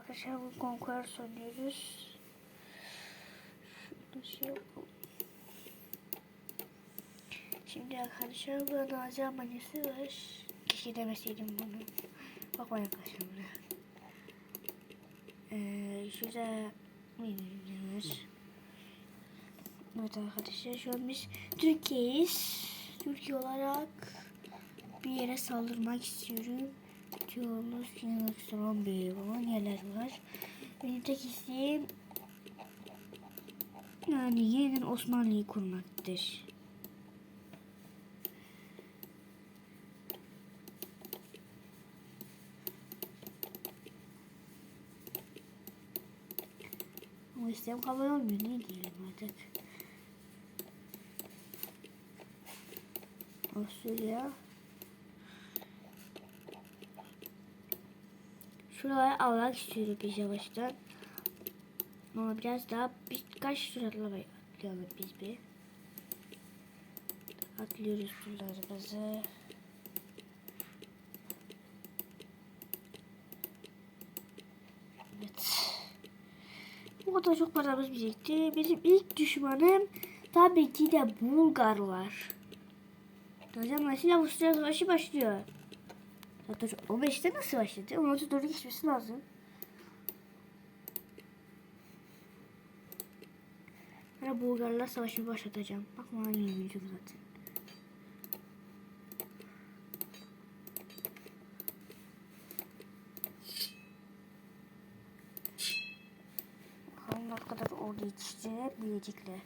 Arkadaşlar bu konkurs oynuyoruz. Şey. Şimdi arkadaşlar burada Nazi abonesi var. Keşke demeseydim bunu. Bakmayın arkadaşlar buraya. Ee, şurada var? Evet arkadaşlar şu an biz Türkiye'yiz. Türkiye olarak bir yere saldırmak istiyorum. Diyoruz bir falan yerler var. İsteğim yani yeniden Osmanlı'yı kurmaktır. Ama isteğim kabul olmuyor. Ne diyelim artık. Avusturya. Şuraları almak istiyorum biz yavaştan. Ama biraz daha birkaç tur atlamayı atlayalım biz bir. Atlıyoruz turlarımızı. Evet. Bu kadar çok paramız birikti. Bizim ilk düşmanım tabii ki de Bulgarlar. Hocam mesela Avusturya Savaşı başlıyor. Zaten 15'te nasıl başladı? 16 geçmesi lazım. Ben Bulgarlar Savaşı'nı başlatacağım. Bak bana yenilmeyeceğim zaten. Bakalım ne kadar orada yetiştirebilecekler.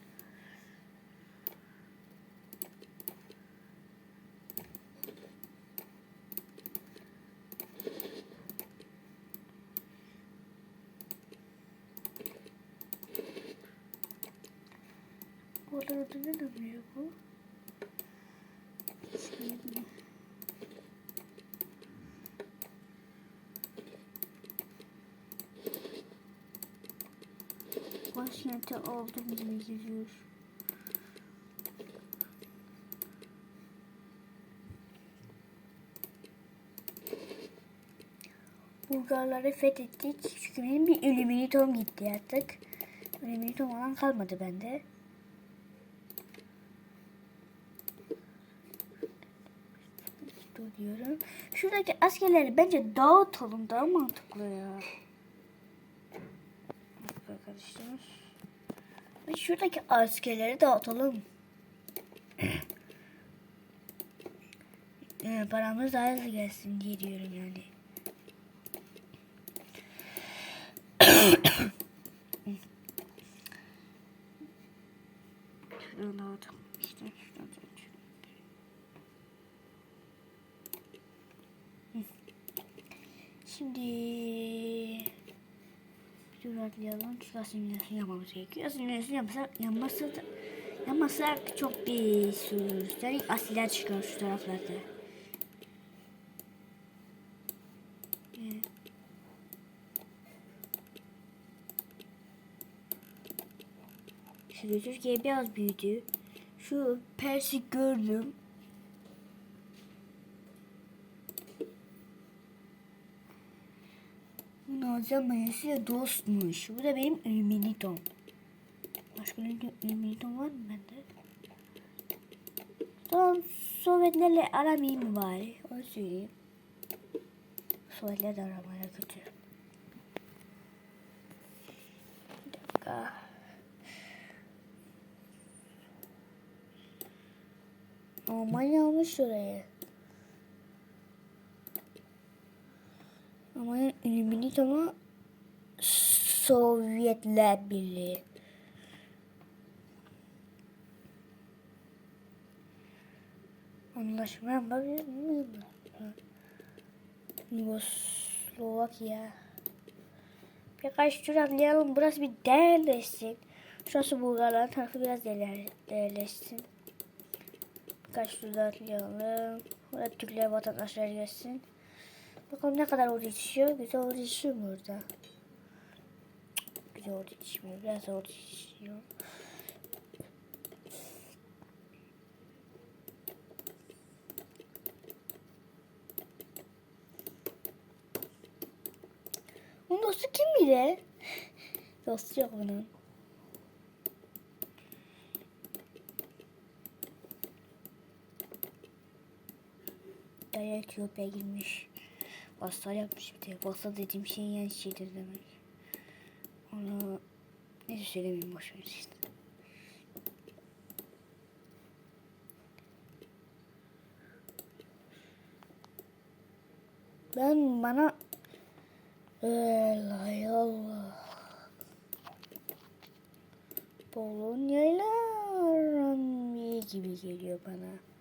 Oradan ödüne dönüyor bu. Başkenti aldım gibi geliyor. Bulgarları fethettik. Çünkü benim bir illuminatom gitti artık. Illuminatom olan kalmadı bende. Dur diyorum. Şuradaki askerleri bence dağıtalım daha mantıklı ya. Arkadaşlar. Ve şuradaki askerleri dağıtalım. Ee, paramız daha hızlı gelsin diye diyorum yani. Şuradan dağıtalım. İşte şuradan dağıtalım. Şimdi bir atlayalım. Şu asimülasyon yapmamız gerekiyor. Asimülasyon yapmasak, yapmazsa da, çok bir sürü yani asiller çıkar şu taraflarda. Evet. Şimdi Türkiye biraz büyüdü. Şu Persik gördüm. Nazan mayasıyla dostmuş. Bu da benim Illuminatom. Başka Illuminatom var mı bende? Tamam Sovyetlerle aram iyi mi bari? Onu söyleyeyim. Sovyetler de aramaya kötü. Bir dakika. Almanya almış orayı. Ama Illuminati ama Sovyetler Birliği. Anlaşma yapabilir miyim? Yugoslavakya. Birkaç tur atlayalım. Burası bir değerleşsin. Şurası Bulgarların tarafı biraz değer, değerleşsin. Birkaç tur atlayalım. Burada Türkler vatandaşlar gelsin. Bakalım ne kadar orada yetişiyor. Güzel orada yetişiyor mu orada? Güzel orada yetişmiyor. Biraz orada yetişiyor. Bunun dostu kim bile? Dostu yok bunun. Daya Etiyopya girmiş. Vasal yapmış bir de. Vasal dediğim şey yani şeydir demek. Onu neyse söylemeyeyim boş ver işte. Ben bana Allah Allah aram iyi gibi geliyor bana.